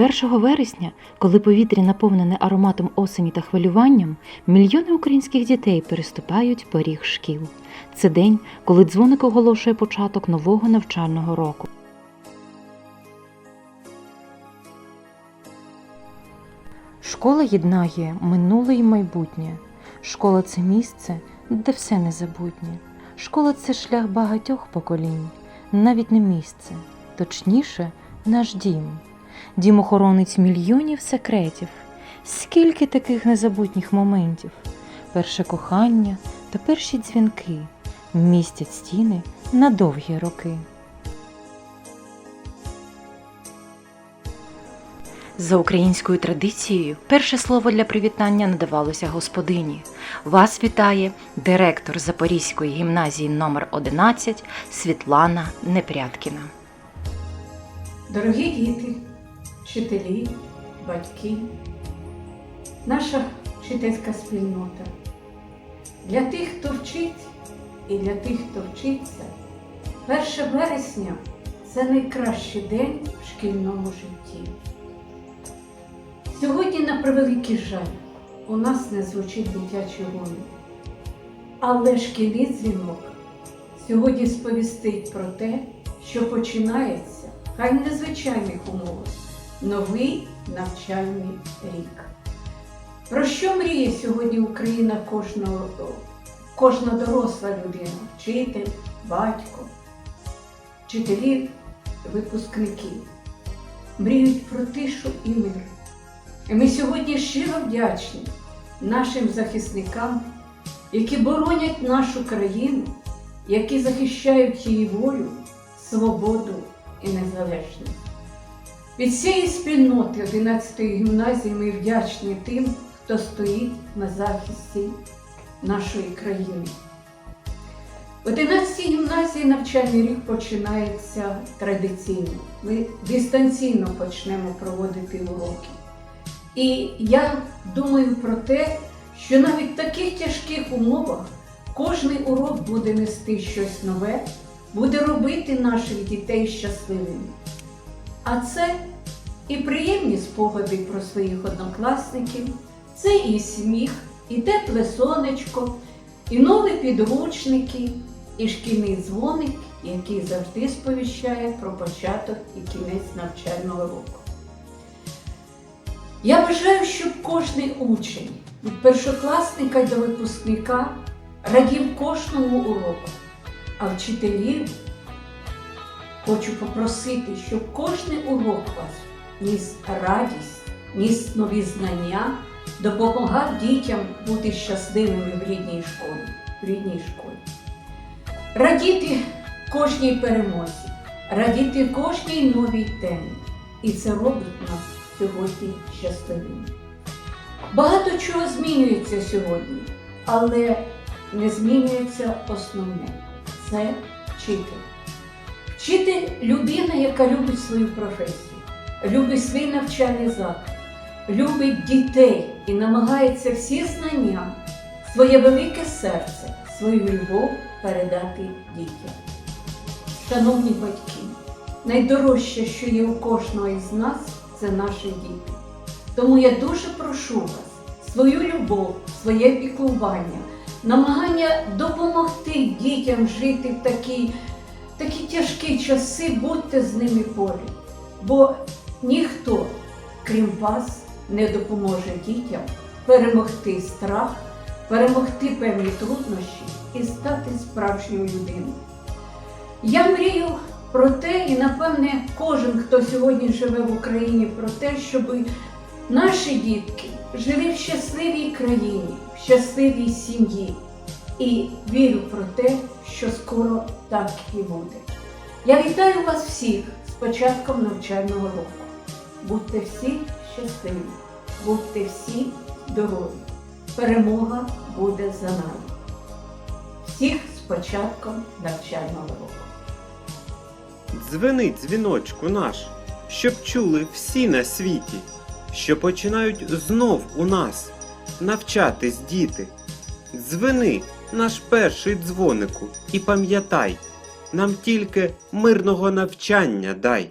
1 вересня, коли повітря наповнене ароматом осені та хвилюванням, мільйони українських дітей переступають поріг шкіл. Це день, коли дзвоник оголошує початок нового навчального року. Школа єднає минуле і майбутнє. Школа це місце, де все незабутнє. Школа це шлях багатьох поколінь, навіть не місце, точніше, наш дім. Дім охоронить мільйонів секретів. Скільки таких незабутніх моментів. Перше кохання та перші дзвінки містять стіни на довгі роки. За українською традицією, перше слово для привітання надавалося господині. Вас вітає директор Запорізької гімназії номер 11 Світлана Непряткіна. Дорогі діти, вчителі, батьки, наша вчительська спільнота. Для тих, хто вчить, і для тих, хто вчиться, 1 вересня це найкращий день в шкільному житті. Сьогодні, на превеликий жаль, у нас не звучить дитячий гомін. Але шкільний дзвінок сьогодні сповістить про те, що починається, хай в незвичайних умовах, новий навчальний рік. Про що мріє сьогодні Україна кожного, кожна доросла людина, вчитель, батько, вчителі, випускники? Мріють про тишу і мир. І ми сьогодні щиро вдячні нашим захисникам, які боронять нашу країну, які захищають її волю, свободу і незалежність. Від цієї спільноти 11-ї гімназії ми вдячні тим, хто стоїть на захисті нашої країни. В 11-й гімназії навчальний рік починається традиційно. Ми дистанційно почнемо проводити уроки. І я думаю про те, що навіть в таких тяжких умовах кожний урок буде нести щось нове, буде робити наших дітей щасливими. А це і приємні спогади про своїх однокласників, це і сміх, і тепле сонечко, і нові підручники, і шкільний дзвоник, який завжди сповіщає про початок і кінець навчального року. Я бажаю, щоб кожний учень від першокласника до випускника радів кожному уроку, а вчителів хочу попросити, щоб кожний урок вас ніс радість, ніс нові знання, допомагав дітям бути щасливими в рідній школі. В рідній школі. Радіти кожній перемозі, радіти кожній новій темі. І це робить нас сьогодні щасливими. Багато чого змінюється сьогодні, але не змінюється основне це вчитель. Вчитель людина, яка любить свою професію, любить свій навчальний заклад, любить дітей і намагається всі знання, своє велике серце, свою любов передати дітям. Шановні батьки, найдорожче, що є у кожного із нас, це наші діти. Тому я дуже прошу вас свою любов, своє піклування, намагання допомогти дітям жити в такі, такі тяжкі часи, будьте з ними поряд. Бо ніхто, крім вас, не допоможе дітям перемогти страх, перемогти певні труднощі і стати справжньою людиною. Я мрію про те, і напевне кожен, хто сьогодні живе в Україні, про те, щоб наші дітки жили в щасливій країні, в щасливій сім'ї. І вірю про те, що скоро так і буде. Я вітаю вас всіх з початком навчального року. Будьте всі щасливі, будьте всі здорові. Перемога буде за нами. Всіх з початком навчального року. Дзвени дзвіночку наш, щоб чули всі на світі, що починають знов у нас навчатись діти. Дзвени, наш перший дзвонику, і пам'ятай, нам тільки мирного навчання дай.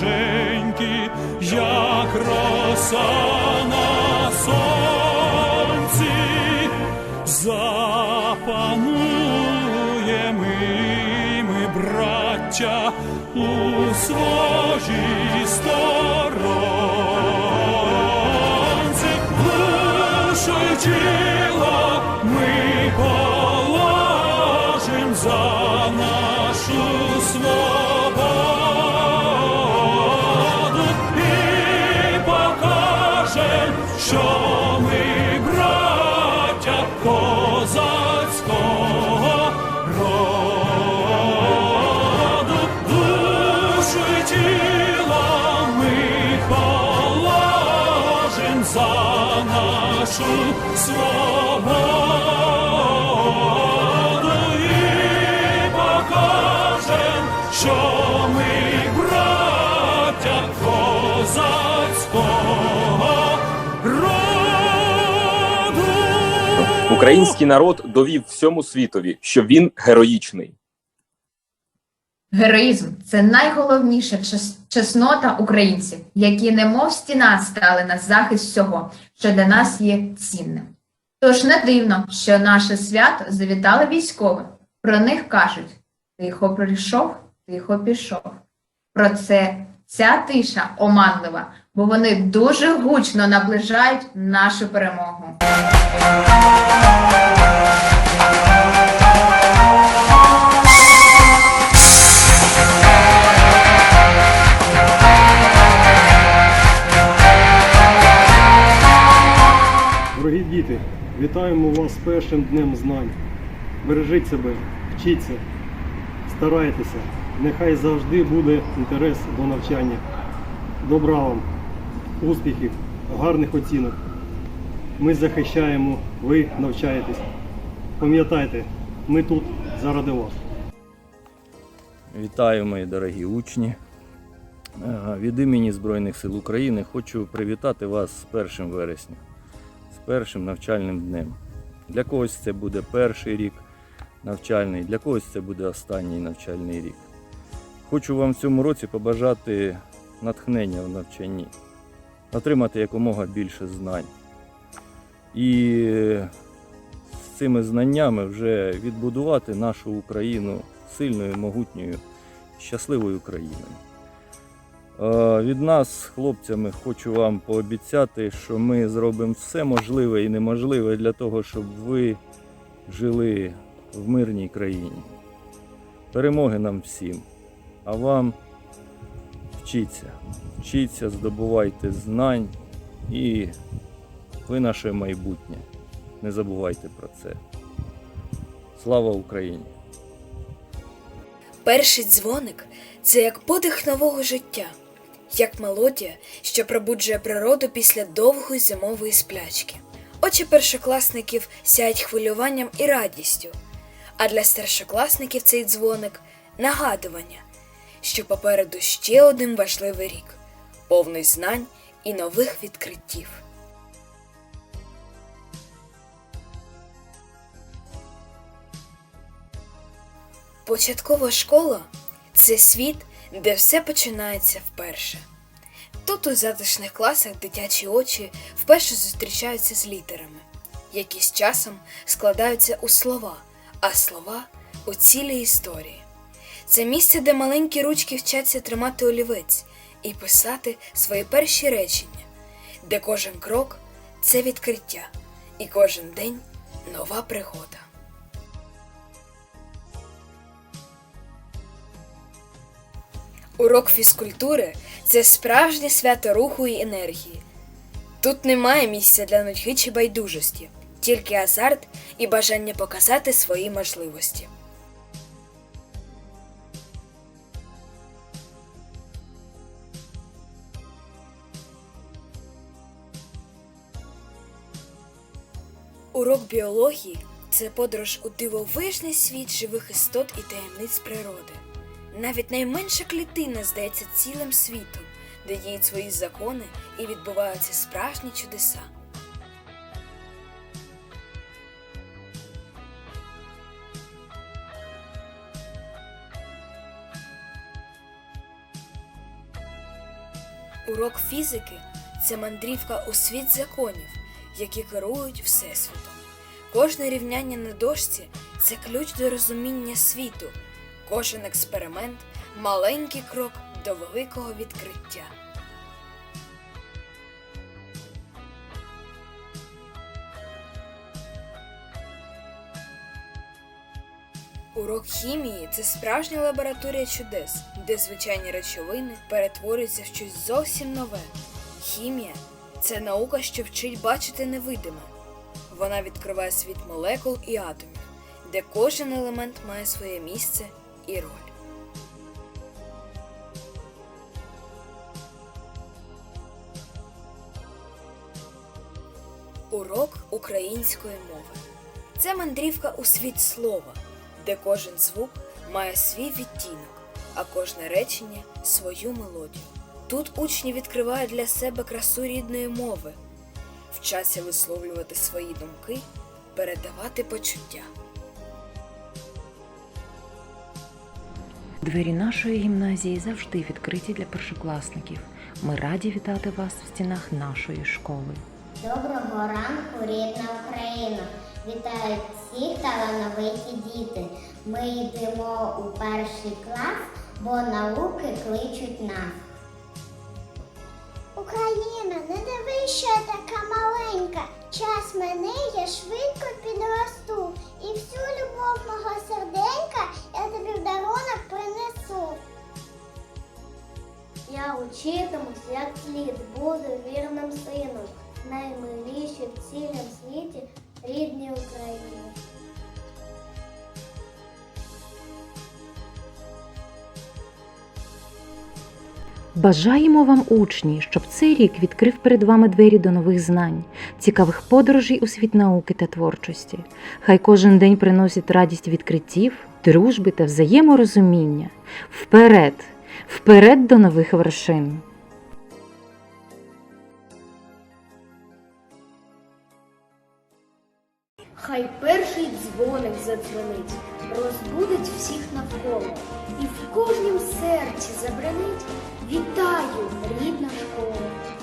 вороженьки, як роса на сонці, запануємо ми, браття, у своїй сторонці, душу нашу свободу і покажем, що ми браття козацького роду. Український народ довів всьому світові, що він героїчний. Героїзм це найголовніша чеснота українців, які немов стіна стали на захист всього, що для нас є цінним. Тож не дивно, що наше свято завітали військові. Про них кажуть: тихо прийшов, тихо пішов. Про це ця тиша оманлива, бо вони дуже гучно наближають нашу перемогу. Вітаємо вас з першим днем знань. Бережіть себе, вчіться, старайтеся. Нехай завжди буде інтерес до навчання. Добра вам, успіхів, гарних оцінок. Ми захищаємо, ви навчаєтесь. Пам'ятайте, ми тут заради вас. Вітаю, мої дорогі учні. Е, Від імені Збройних сил України хочу привітати вас з 1 вересня, першим навчальним днем. Для когось це буде перший рік навчальний, для когось це буде останній навчальний рік. Хочу вам в цьому році побажати натхнення в навчанні, отримати якомога більше знань. І з цими знаннями вже відбудувати нашу Україну сильною, могутньою, щасливою країною. Е, Від нас, хлопцями, хочу вам пообіцяти, що ми зробимо все можливе і неможливе для того, щоб ви жили в мирній країні. Перемоги нам всім, а вам вчіться, вчіться, здобувайте знань і ви наше майбутнє. Не забувайте про це. Слава Україні! Перший дзвоник це як подих нового життя, як мелодія, що пробуджує природу після довгої зимової сплячки. Очі першокласників сяють хвилюванням і радістю, а для старшокласників цей дзвоник нагадування, що попереду ще один важливий рік, повний знань і нових відкриттів. Початкова школа це світ, де все починається вперше. Тут у затишних класах дитячі очі вперше зустрічаються з літерами, які з часом складаються у слова, а слова у цілі історії. Це місце, де маленькі ручки вчаться тримати олівець і писати свої перші речення, де кожен крок це відкриття, і кожен день нова пригода. Урок фізкультури це справжнє свято руху і енергії. Тут немає місця для нудьги чи байдужості, тільки азарт і бажання показати свої можливості. Урок біології це подорож у дивовижний світ живих істот і таємниць природи. Навіть найменша клітина здається цілим світом, де діють свої закони і відбуваються справжні чудеса. Урок фізики це мандрівка у світ законів, які керують Всесвітом. Кожне рівняння на дошці це ключ до розуміння світу кожен експеримент маленький крок до великого відкриття. Урок хімії це справжня лабораторія чудес, де звичайні речовини перетворюються в щось зовсім нове. Хімія це наука, що вчить бачити невидиме. Вона відкриває світ молекул і атомів, де кожен елемент має своє місце і роль. Урок української мови. Це мандрівка у світ слова, де кожен звук має свій відтінок, а кожне речення свою мелодію. Тут учні відкривають для себе красу рідної мови, вчаться висловлювати свої думки, передавати почуття. Двері нашої гімназії завжди відкриті для першокласників. Ми раді вітати вас в стінах нашої школи. Доброго ранку, рідна Україна! Вітають всіх талановиті діти. Ми йдемо у перший клас, бо науки кличуть нас. Україна, не дивись, що я така маленька. Час мене, я швидко підросту. І всю любов Я учитимусь, як слід, буду вірним сином, наймиліші в цілім світі рідній Україні. Бажаємо вам, учні, щоб цей рік відкрив перед вами двері до нових знань, цікавих подорожей у світ науки та творчості. Хай кожен день приносить радість відкриттів, дружби та взаєморозуміння. Вперед! Вперед до нових вершин! Хай перший дзвоник задзвонить, розбудить всіх навколо, і в кожнім серці забранить Вітаю, рідна школа!